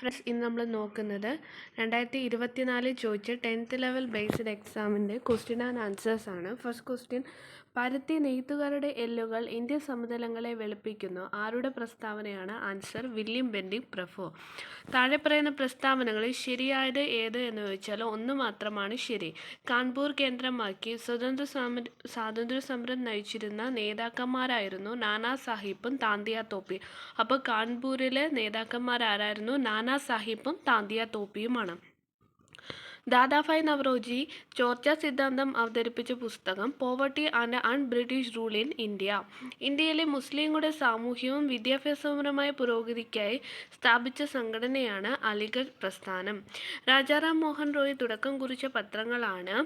Friends ഇന്ന് നമ്മൾ നോക്കുന്നത് രണ്ടായിരത്തി ഇരുപത്തിനാലിൽ ചോദിച്ച ടെൻത്ത് ലെവൽ ബേസ്ഡ് എക്സാമിന്റെ ക്വസ്റ്റ്യൻ ആൻഡ് ആൻസേഴ്സ് ആണ്. ഫസ്റ്റ് ക്വസ്റ്റ്യൻ പരുത്തി നെയ്ത്തുകാരുടെ എല്ലുകൾ ഇന്ത്യൻ സമതലങ്ങളെ വെളുപ്പിക്കുന്നു. ആരുടെ പ്രസ്താവനയാണ്? ആൻസർ വില്യം ബെൻഡിങ് പ്രഫോ താഴെ പറയുന്ന പ്രസ്താവനകളിൽ ശരിയായത് ഏത് എന്ന് ചോദിച്ചാൽ ഒന്ന് മാത്രമാണ് ശരി. കാൺപൂർ കേന്ദ്രമാക്കി സ്വതന്ത്ര സമര സ്വാതന്ത്ര്യ സമരം നയിച്ചിരുന്ന നേതാക്കന്മാരായിരുന്നു നാനാ സാഹിബും താന്തിയ തോപ്പി അപ്പോൾ കാൺപൂരിലെ നേതാക്കന്മാരാരായിരുന്നു നാനാ സാഹിബും താന്തിയ തോപ്പിയുമാണ് ദാദാഭായ് നവറോജി ചോർച്ച സിദ്ധാന്തം അവതരിപ്പിച്ച പുസ്തകം poverty and un British rule in India. ഇന്ത്യയിലെ മുസ്ലിങ്ങളുടെ സാമൂഹ്യവും വിദ്യാഭ്യാസപരമായ പുരോഗതിക്കായി സ്ഥാപിച്ച സംഘടനയാണ് അലിഗഡ് പ്രസ്ഥാനം. രാജാറാം മോഹൻ റോയ് തുടക്കം കുറിച്ച പത്രങ്ങളാണ്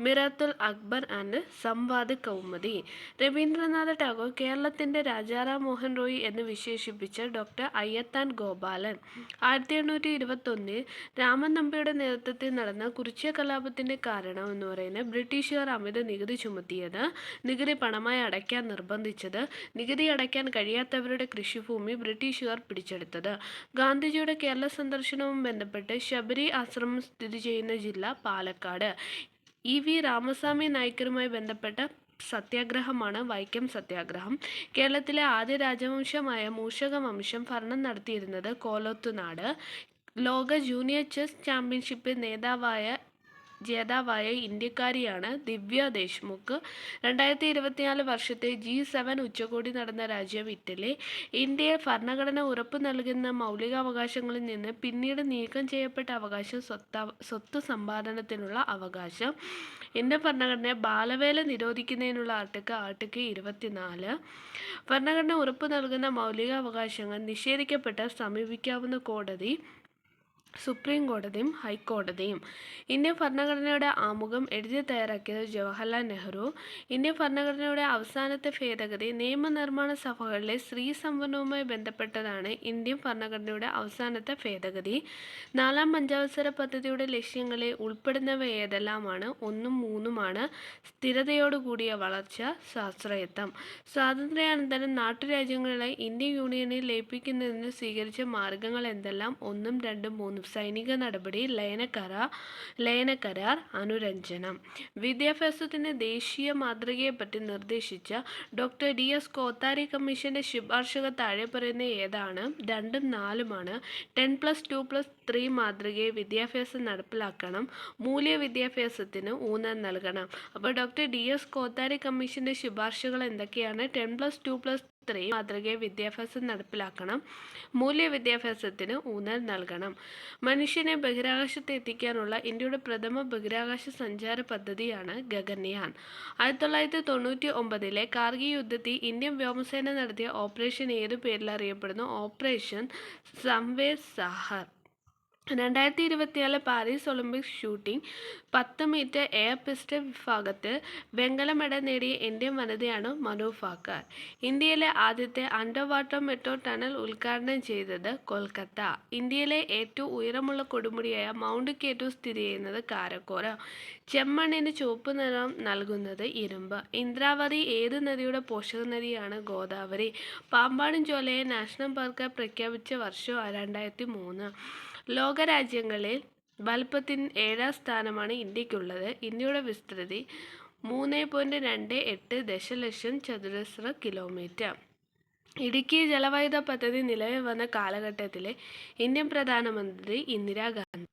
മിറാത്തുൽ അക്ബർ ആൻഡ് സംവാദ് കൗമുദി. രവീന്ദ്രനാഥ ടാഗോർ കേരളത്തിന്റെ രാജാറാം മോഹൻ റോയി എന്ന് വിശേഷിപ്പിച്ച ഡോക്ടർ അയ്യത്താൻ ഗോപാലൻ. ആയിരത്തി എണ്ണൂറ്റി ഇരുപത്തൊന്നിൽ രാമൻ നമ്പിയുടെ നേതൃത്വത്തിൽ നടന്ന കുറിച്യ കലാപത്തിന്റെ കാരണം എന്ന് പറയുന്നത് ബ്രിട്ടീഷുകാർ അമിത നികുതി ചുമത്തിയത് നികുതി പണമായി അടയ്ക്കാൻ നിർബന്ധിച്ചത് നികുതി അടയ്ക്കാൻ കഴിയാത്തവരുടെ കൃഷിഭൂമി ബ്രിട്ടീഷുകാർ പിടിച്ചെടുത്തത്. ഗാന്ധിജിയുടെ കേരള സന്ദർശനവും ബന്ധപ്പെട്ട് ശബരി ആശ്രമം സ്ഥിതി ചെയ്യുന്ന ജില്ല പാലക്കാട്. ഇ വി രാമസ്വാമി നായ്ക്കറുമായി ബന്ധപ്പെട്ട സത്യാഗ്രഹമാണ് വൈക്കം സത്യാഗ്രഹം. കേരളത്തിലെ ആദ്യ രാജവംശമായ മൂഷക വംശം ഭരണം നടത്തിയിരുന്നത് കോലത്തുനാട്. ലോക ജൂനിയർ ചെസ് ചാമ്പ്യൻഷിപ്പിൽ നേതാവായ ജേതാവായ ഇന്ത്യക്കാരിയാണ് ദിവ്യ ദേശ്മുഖ്. രണ്ടായിരത്തി ഇരുപത്തിനാല് വർഷത്തെ ജി സെവൻ ഉച്ചകോടി നടന്ന രാജ്യം ഇറ്റലി. ഇന്ത്യയെ ഭരണഘടന ഉറപ്പു നൽകുന്ന മൗലികാവകാശങ്ങളിൽ നിന്ന് പിന്നീട് നീക്കം ചെയ്യപ്പെട്ട അവകാശം സ്വത്ത സ്വത്ത് സമ്പാദനത്തിനുള്ള അവകാശം. ഇന്ത്യൻ ഭരണഘടന ബാലവേല നിരോധിക്കുന്നതിനുള്ള ആർട്ടിക്കിൾ ആർട്ടിക്കിൾ ഇരുപത്തിനാല്. ഭരണഘടന ഉറപ്പു നൽകുന്ന മൗലികാവകാശങ്ങൾ നിഷേധിക്കപ്പെട്ട സമീപിക്കാവുന്ന കോടതി സുപ്രീം കോടതിയും ഹൈക്കോടതിയും. ഇന്ത്യൻ ഭരണഘടനയുടെ ആമുഖം എഴുതി തയ്യാറാക്കിയത് ജവഹർലാൽ നെഹ്റു. ഇന്ത്യൻ ഭരണഘടനയുടെ അവസാനത്തെ ഭേദഗതി നിയമനിർമ്മാണ സഭകളിലെ സ്ത്രീ സംവരണവുമായി ബന്ധപ്പെട്ടതാണ് ഇന്ത്യൻ ഭരണഘടനയുടെ അവസാനത്തെ ഭേദഗതി. നാലാം പഞ്ചവത്സര പദ്ധതിയുടെ ലക്ഷ്യങ്ങളെ ഉൾപ്പെടുന്നവ ഏതെല്ലാമാണ്? ഒന്നും മൂന്നുമാണ്. സ്ഥിരതയോടുകൂടിയ വളർച്ച സ്വാശ്രയത്വം. സ്വാതന്ത്ര്യാനന്തരം നാട്ടുരാജ്യങ്ങളെ ഇന്ത്യൻ യൂണിയനിൽ ലയിപ്പിക്കുന്നതിന് സ്വീകരിച്ച മാർഗങ്ങൾ എന്തെല്ലാം? ഒന്നും രണ്ടും മൂന്നും സൈനിക നടപടി ലയനക്കരാർ ലയനക്കരാർ അനുരഞ്ജനം. വിദ്യാഭ്യാസത്തിന് ദേശീയ മാതൃകയെപ്പറ്റി നിർദ്ദേശിച്ച ഡോക്ടർ ഡി. എസ്. കോത്താരി കമ്മീഷന്റെ ശുപാർശകൾ താഴെ പറയുന്ന ഏതാണ്? രണ്ടും നാലുമാണ്. Ten plus two plus three മാതൃകയെ വിദ്യാഭ്യാസം നടപ്പിലാക്കണം. മൂല്യ വിദ്യാഭ്യാസത്തിന് ഊന്നൽ നൽകണം. അപ്പോൾ ഡോക്ടർ ഡി. എസ്. കോത്താരി കമ്മീഷന്റെ ശുപാർശകൾ എന്തൊക്കെയാണ്? Ten plus two plus three മാതൃകയെ വിദ്യാഭ്യാസം നടപ്പിലാക്കണം. മൂല്യ വിദ്യാഭ്യാസത്തിന് ഊന്നൽ നൽകണം. മനുഷ്യനെ ബഹിരാകാശത്ത് എത്തിക്കാനുള്ള ഇന്ത്യയുടെ പ്രഥമ ബഹിരാകാശ സഞ്ചാര പദ്ധതിയാണ് ഗഗൻയാൻ. ആയിരത്തി തൊള്ളായിരത്തി തൊണ്ണൂറ്റി ഒമ്പതിലെ കാർഗിൽ യുദ്ധത്തിൽ ഇന്ത്യൻ വ്യോമസേന നടത്തിയ ഓപ്പറേഷൻ ഏതു പേരിൽ അറിയപ്പെടുന്നു ഓപ്പറേഷൻ സംവേ സഹർ. രണ്ടായിരത്തി ഇരുപത്തിനാല് പാരീസ് ഒളിമ്പിക്സ് ഷൂട്ടിംഗ് പത്ത് മീറ്റർ എയർ പിസ്റ്റൾ വിഭാഗത്തിൽ വെങ്കല മെഡൽ നേടിയ ഇന്ത്യൻ വനിതയാണ് മനു ഭാക്കർ ഇന്ത്യയിലെ ആദ്യത്തെ അണ്ടർ വാട്ടർ മെട്രോ ടണൽ ഉദ്ഘാടനം ചെയ്തത് കൊൽക്കത്ത. ഇന്ത്യയിലെ ഏറ്റവും ഉയരമുള്ള കൊടുമുടിയായ മൗണ്ട് കേറ്റു സ്ഥിതി ചെയ്യുന്നത് കാരക്കോറ. ചെമ്മണ്ണിന് ചുവപ്പ് നിറം നൽകുന്നത് ഇരുമ്പ്. ഇന്ദ്രാവതി ഏത് നദിയുടെ പോഷക നദിയാണ് ഗോദാവരി? പാമ്പാടും ചോലയെ നാഷണൽ പാർക്കായി പ്രഖ്യാപിച്ച വർഷം രണ്ടായിരത്തി മൂന്ന് ലോകരാജ്യങ്ങളിൽ വലുപ്പത്തിൻ ഏഴാം സ്ഥാനമാണ് ഇന്ത്യക്കുള്ളത്. ഇന്ത്യയുടെ വിസ്തൃതി മൂന്ന് പോയിന്റ് രണ്ട് എട്ട് ദശലക്ഷം ചതുരശ്ര കിലോമീറ്റർ. ഇടുക്കി ജലവൈദ്യുത പദ്ധതി നിലവിൽ വന്ന കാലഘട്ടത്തിലെ ഇന്ത്യൻ പ്രധാനമന്ത്രി ഇന്ദിരാഗാന്ധി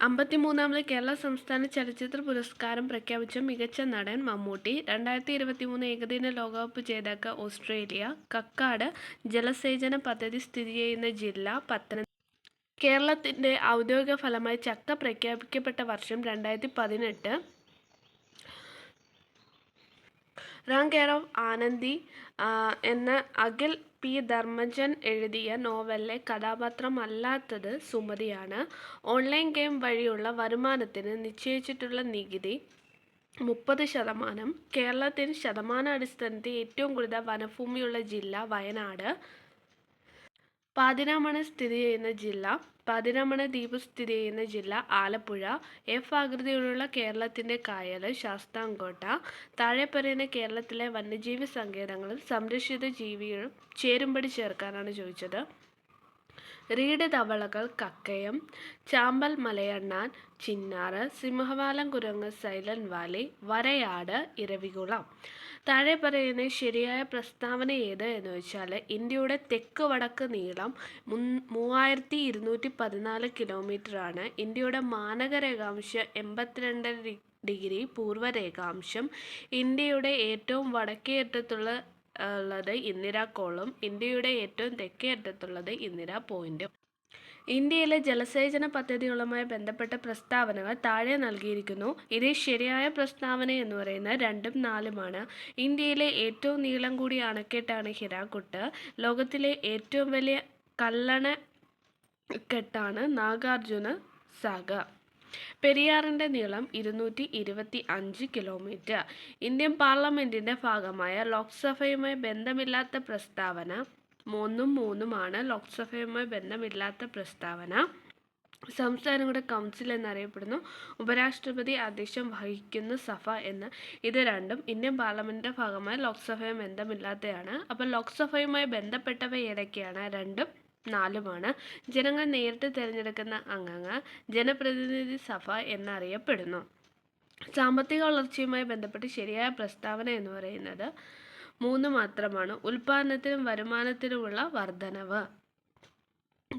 അമ്പത്തിമൂന്നാമത് കേരള സംസ്ഥാന ചലച്ചിത്ര പുരസ്കാരം പ്രഖ്യാപിച്ച മികച്ച നടൻ മമ്മൂട്ടി രണ്ടായിരത്തി ഇരുപത്തി മൂന്ന് ഏകദിന ലോകകപ്പ് ജേതാക്ക ഓസ്ട്രേലിയ കക്കാട് ജലസേചന പദ്ധതി സ്ഥിതി ചെയ്യുന്ന ജില്ല പത്തനം കേരളത്തിന്റെ ഔദ്യോഗിക ഫലമായി ചക്ക പ്രഖ്യാപിക്കപ്പെട്ട വർഷം രണ്ടായിരത്തി പതിനെട്ട് റാം കെയർ ഓഫ് ആനന്ദി എന്ന അഖിൽ പി. ധർമ്മജൻ എഴുതിയ നോവലിലെ കഥാപാത്രമല്ലാത്തത് സുമതിയാണ്. ഓൺലൈൻ ഗെയിം വഴിയുള്ള വരുമാനത്തിന് നിശ്ചയിച്ചിട്ടുള്ള നികുതി മുപ്പത് ശതമാനം. കേരളത്തിന് ശതമാന അടിസ്ഥാനത്തിൽ ഏറ്റവും കൂടുതൽ വനഭൂമിയുള്ള ജില്ല വയനാട്. പാതിരാമണ സ്ഥിതി ചെയ്യുന്ന ജില്ല പാതിരാമണ ദ്വീപ് സ്ഥിതി ചെയ്യുന്ന ജില്ല ആലപ്പുഴ എഫ് ആകൃതിയിലുള്ള കേരളത്തിന്റെ കായൽ ശാസ്താംകോട്ട താഴെ പറയുന്ന കേരളത്തിലെ വന്യജീവി സങ്കേതങ്ങളും സംരക്ഷിത ജീവികളും ചേരുംപടി ചേർക്കാനാണ് ചോദിച്ചത്. റീഡ് തവളകൾ കക്കയം ചാമ്പൽ മലയണ്ണാൻ ചിന്നാറ് സിംഹവാലം കുരങ്ങ് സൈലന്റ് വാലി വരയാട് ഇരവികുളം. താഴെ പറയുന്ന ശരിയായ പ്രസ്താവന ഏത് എന്ന് വെച്ചാൽ ഇന്ത്യയുടെ തെക്ക് വടക്ക് നീളം മൂവായിരത്തി ഇരുന്നൂറ്റി പതിനാല് കിലോമീറ്ററാണ്. ഇന്ത്യയുടെ മാനക രേഖാംശം എൺപത്തിരണ്ട് ഡിഗ്രി പൂർവ രേഖാംശം ഇന്ത്യയുടെ ഏറ്റവും വടക്കേ അറ്റത്തുള്ള ഉള്ളത് ഇന്ദിരാ കോളും ഇന്ത്യയുടെ ഏറ്റവും തെക്കേ അറ്റത്തുള്ളത് ഇന്ദിരാ പോയിന്റും. ഇന്ത്യയിലെ ജലസേചന പദ്ധതികളുമായി ബന്ധപ്പെട്ട പ്രസ്താവനകൾ താഴെ നൽകിയിരിക്കുന്നു. ഇതിൽ ശരിയായ പ്രസ്താവന എന്ന് പറയുന്നത് രണ്ടും നാലുമാണ്. ഇന്ത്യയിലെ ഏറ്റവും നീളം കൂടിയ അണക്കെട്ടാണ് ഹിരാക്കുട്ട്. ലോകത്തിലെ ഏറ്റവും വലിയ കല്ലണ കെട്ടാണ് നാഗാർജുന സാഗർ. പെരിയാറിന്റെ നീളം ഇരുന്നൂറ്റി ഇരുപത്തി അഞ്ച് കിലോമീറ്റർ. ഇന്ത്യൻ പാർലമെന്റിന്റെ ഭാഗമായ ലോക്സഭയുമായി ബന്ധമില്ലാത്ത പ്രസ്താവന മൂന്നും മൂന്നുമാണ്. ലോക്സഭയുമായി ബന്ധമില്ലാത്ത പ്രസ്താവന സംസ്ഥാനങ്ങളുടെ കൗൺസിൽ എന്നറിയപ്പെടുന്നു. ഉപരാഷ്ട്രപതി അധ്യക്ഷം വഹിക്കുന്ന സഭ എന്ന് ഇത് രണ്ടും ഇന്ത്യൻ പാർലമെന്റിന്റെ ഭാഗമായ ലോക്സഭയും ബന്ധമില്ലാത്തതാണ് അപ്പോൾ ലോക്സഭയുമായി ബന്ധപ്പെട്ടവ ഏതൊക്കെയാണ്? രണ്ടും നാലുമാണ്. ജനങ്ങൾ നേരിട്ട് തിരഞ്ഞെടുക്കുന്ന അംഗങ്ങൾ ജനപ്രതിനിധി സഭ എന്നറിയപ്പെടുന്നു. സാമ്പത്തിക വളർച്ചയുമായി ബന്ധപ്പെട്ട് ശരിയായ പ്രസ്താവന എന്ന് പറയുന്നത് മൂന്ന് മാത്രമാണ്. ഉൽപ്പാദനത്തിനും വരുമാനത്തിനുമുള്ള വർധനവ്.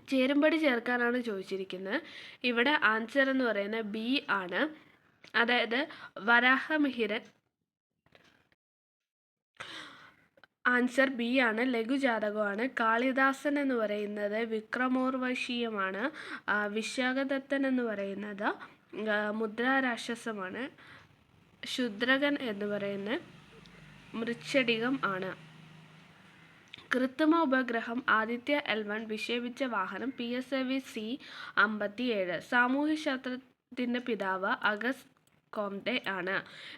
ചേരുംപടി ചേർക്കാനാണ് ചോദിച്ചിരിക്കുന്നത്. ഇവിടെ ആൻസർ എന്ന് പറയുന്നത് ബി ആണ്. അതായത് വരാഹമിഹിരൻ ആൻസർ ബി ആണ്. ലഘുജാതകമാണ് കാളിദാസൻ എന്ന് പറയുന്നത് വിക്രമോർവശീയമാണ്. വിശാഖദത്തൻ എന്ന് പറയുന്നത് മുദ്രാരാക്ഷസമാണ്. ശുദ്രകൻ എന്ന് പറയുന്നത് മൃച്ഛടികം ആണ്. കൃത്രിമ ഉപഗ്രഹം ആദിത്യ എൽ വൺ വിക്ഷേപിച്ച വാഹനം P S A V C അമ്പത്തിയേഴ്. സാമൂഹ്യശാസ്ത്രത്തിന്റെ പിതാവ് അഗസ്റ്റ് കോംടെ ആണ്.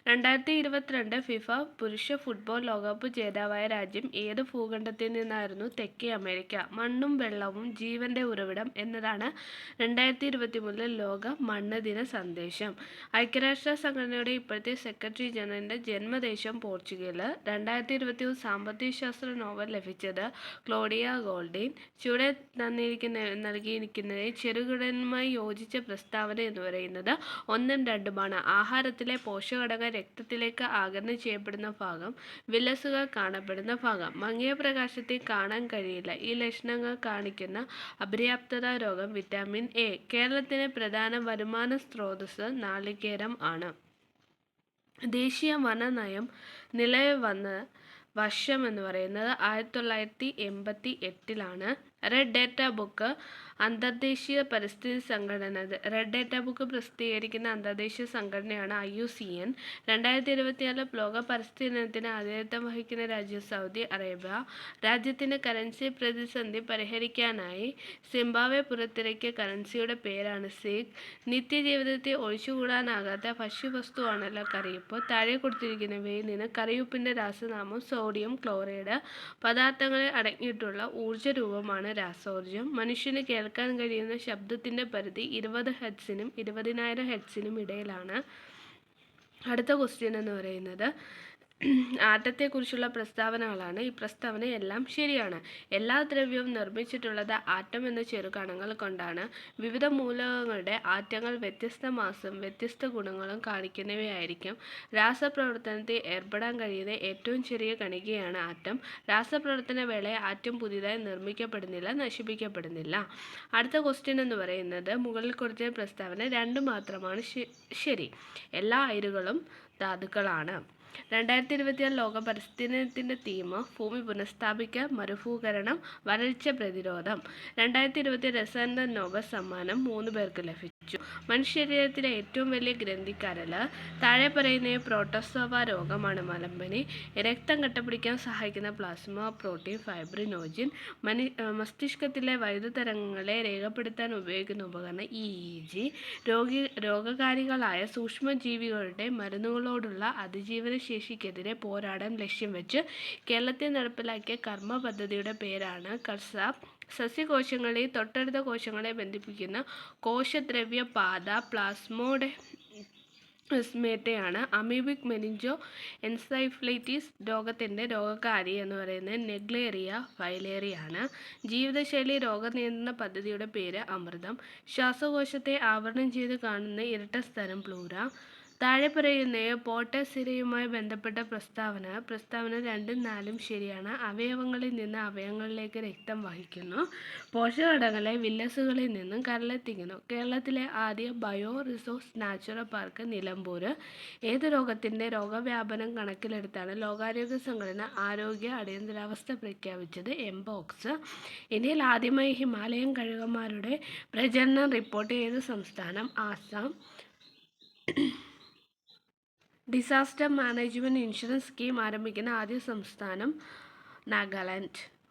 രണ്ടായിരത്തി ഇരുപത്തിരണ്ട് ഫിഫ പുരുഷ ഫുട്ബോൾ ലോകകപ്പ് ജേതാവായ രാജ്യം ഏത് ഭൂഖണ്ഡത്തിൽ നിന്നായിരുന്നു തെക്കേ അമേരിക്ക? മണ്ണും വെള്ളവും ജീവന്റെ ഉറവിടം എന്നതാണ് രണ്ടായിരത്തി ഇരുപത്തി മൂന്നിലെ ലോക മണ്ണ് ദിന സന്ദേശം. ഐക്യരാഷ്ട്ര സംഘടനയുടെ ഇപ്പോഴത്തെ സെക്രട്ടറി ജനറലിന്റെ ജന്മദേശം പോർച്ചുഗൽ രണ്ടായിരത്തി ഇരുപത്തി മൂന്ന് സാമ്പത്തിക ശാസ്ത്ര നോവൽ ലഭിച്ചത് ക്ലോഡിയ ഗോൾഡിൻ. ചുവടെ തന്നിരിക്കുന്ന നൽകിയിരിക്കുന്നതിനെ ചെറുകിടനുമായി യോജിച്ച പ്രസ്താവന എന്ന് പറയുന്നത് ഒന്നും രണ്ടുമാണ്. ആഹാരത്തിലെ പോഷകഘടകം രക്തത്തിലേക്ക് ആഗിരണം ചെയ്യപ്പെടുന്ന ഭാഗം വിലസുകൾ കാണപ്പെടുന്ന ഭാഗം. മങ്ങിയ പ്രകാശത്തിൽ കാണാൻ കഴിയില്ല. ഈ ലക്ഷണങ്ങൾ കാണിക്കുന്ന അപര്യാപ്തത രോഗം വിറ്റാമിൻ എ. കേരളത്തിലെ പ്രധാന വരുമാന സ്രോതസ് നാളികേരം ആണ്. ദേശീയ വനനയം നിലവിൽ വന്ന വർഷം എന്ന് പറയുന്നത് ആയിരത്തി തൊള്ളായിരത്തി എൺപത്തി എട്ടിലാണ്. റെഡ് ഡേറ്റ ബുക്ക് അന്തർദേശീയ പരിസ്ഥിതി സംഘടന റെഡ് ഡേറ്റ ബുക്ക് പ്രസിദ്ധീകരിക്കുന്ന അന്തർദേശീയ സംഘടനയാണ് ഐ യു സി എൻ രണ്ടായിരത്തി ഇരുപത്തിനാല് ലോക പരിസ്ഥിതി ദിനത്തിന് ആതിഥ്യം വഹിക്കുന്ന രാജ്യം സൗദി അറേബ്യ. രാജ്യത്തിന്റെ കറൻസി പ്രതിസന്ധി പരിഹരിക്കാനായി സിംബാവെ പുറത്തിറക്കിയ കറൻസിയുടെ പേരാണ് സിഗ് നിത്യജീവിതത്തെ ഒഴിച്ചുകൂടാനാകാത്ത ഭക്ഷ്യവസ്തുവാണല്ലോ കറിയുപ്പ് താഴെ കൊടുത്തിരിക്കുന്നവയിൽ നിന്ന് കറിയുപ്പിന്റെ രാസനാമം സോഡിയം ക്ലോറൈഡ് പദാർത്ഥങ്ങളിൽ അടങ്ങിയിട്ടുള്ള ഊർജ രൂപമാണ് രാസോർജം. മനുഷ്യന് കേൾക്കാൻ കഴിയുന്ന ശബ്ദത്തിന്റെ പരിധി ഇരുപത് ഹെഡ്സിനും ഇരുപതിനായിരം ഹെഡ്സിനും ഇടയിലാണ്. അടുത്ത ക്വസ്റ്റ്യൻ എന്ന് പറയുന്നത് ആറ്റത്തെക്കുറിച്ചുള്ള പ്രസ്താവനകളാണ്. ഈ പ്രസ്താവന എല്ലാം ശരിയാണ്. എല്ലാ ദ്രവ്യവും നിർമ്മിച്ചിട്ടുള്ളത് ആറ്റം എന്ന ചെറുകണങ്ങൾ കൊണ്ടാണ്. വിവിധ മൂലകങ്ങളുടെ ആറ്റങ്ങൾ വ്യത്യസ്ത മാസം വ്യത്യസ്ത ഗുണങ്ങളും കാണിക്കുന്നവയായിരിക്കും. രാസപ്രവർത്തനത്തിൽ ഏർപ്പെടാൻ കഴിയുന്ന ഏറ്റവും ചെറിയ കണികയാണ് ആറ്റം. രാസപ്രവർത്തന വേളയിൽ ആറ്റം പുതിയതായി നിർമ്മിക്കപ്പെടുന്നില്ല നശിപ്പിക്കപ്പെടുന്നില്ല. അടുത്ത ക്വസ്റ്റ്യൻ എന്ന് പറയുന്നത് മുകളിൽ കൊടുത്ത പ്രസ്താവന രണ്ട് മാത്രമാണ് ശരി. എല്ലാ അയിരുകളും ധാതുക്കളാണ്. രണ്ടായിരത്തി ഇരുപത്തിയാറ് ലോക പരിസ്ഥിതി ദിനത്തിന്റെ തീം ഭൂമി പുനഃസ്ഥാപിക്കുക മരുഭൂകരണം വരൾച്ച പ്രതിരോധം. രണ്ടായിരത്തി ഇരുപത്തി രസന്ത നോബൽ സമ്മാനം മൂന്ന് പേർക്ക് ലഭിച്ചു. മനുഷ്യ ശരീരത്തിലെ ഏറ്റവും വലിയ ഗ്രന്ഥിക്കരൽ താഴെ പറയുന്ന പ്രോട്ടോസോവ രോഗമാണ് മലമ്പനി. രക്തം കട്ടപിടിക്കാൻ സഹായിക്കുന്ന പ്ലാസ്മ പ്രോട്ടീൻ ഫൈബ്രിനോജിൻ മനു മസ്തിഷ്കത്തിലെ വൈദ്യുതരംഗങ്ങളെ രേഖപ്പെടുത്താൻ ഉപയോഗിക്കുന്ന ഉപകരണം ഇ ഇ ജി. രോഗി രോഗകാരികളായ സൂക്ഷ്മജീവികളുടെ മരുന്നുകളോടുള്ള അതിജീവന ശേഷിക്കെതിരെ പോരാടാൻ ലക്ഷ്യം വെച്ച് കേരളത്തിൽ നടപ്പിലാക്കിയ കർമ്മ പദ്ധതിയുടെ പേരാണ് കർസാപ്പ് സസ്യകോശങ്ങളെ തൊട്ടടുത്ത കോശങ്ങളെ ബന്ധിപ്പിക്കുന്ന കോശദ്രവ്യ പാത പ്ലാസ്മോഡ് സ്മേറ്റയാണ്. അമീബിക് മെനിഞ്ചോ എൻസൈഫ്ലൈറ്റിസ് രോഗത്തിന്റെ രോഗകാരി എന്ന് പറയുന്നത് നെഗ്ലേറിയ ഫൈലേറിയാണ് ജീവിതശൈലി രോഗനിയന്ത്രണ പദ്ധതിയുടെ പേര് അമൃതം. ശ്വാസകോശത്തെ ആവരണം ചെയ്ത് കാണുന്ന ഇരട്ട സ്ഥലം പ്ലൂര താഴെ പറയുന്ന പോട്ടസിരയുമായി ബന്ധപ്പെട്ട പ്രസ്താവന പ്രസ്താവന രണ്ടും നാലും ശരിയാണ്. അവയവങ്ങളിൽ നിന്ന് അവയവങ്ങളിലേക്ക് രക്തം വഹിക്കുന്നു. പോഷകഘടകങ്ങളെ വില്ലസുകളിൽ നിന്നും കരളെത്തിക്കുന്നു. കേരളത്തിലെ ആദ്യ bio resource natural park Nilambur ഏത് രോഗത്തിന്റെ രോഗവ്യാപനം കണക്കിലെടുത്താണ് ലോകാരോഗ്യ സംഘടന ആരോഗ്യ അടിയന്തരാവസ്ഥ പ്രഖ്യാപിച്ചത്? എംബോക്സ് ഇന്ത്യയിൽ ആദ്യമായി ഹിമാലയൻ കഴുകന്മാരുടെ പ്രചരണം റിപ്പോർട്ട് ചെയ്ത സംസ്ഥാനം Assam. Disaster management insurance scheme ആരംഭിക്കുന്ന ആദ്യ സംസ്ഥാനം നാഗാലാൻഡ്.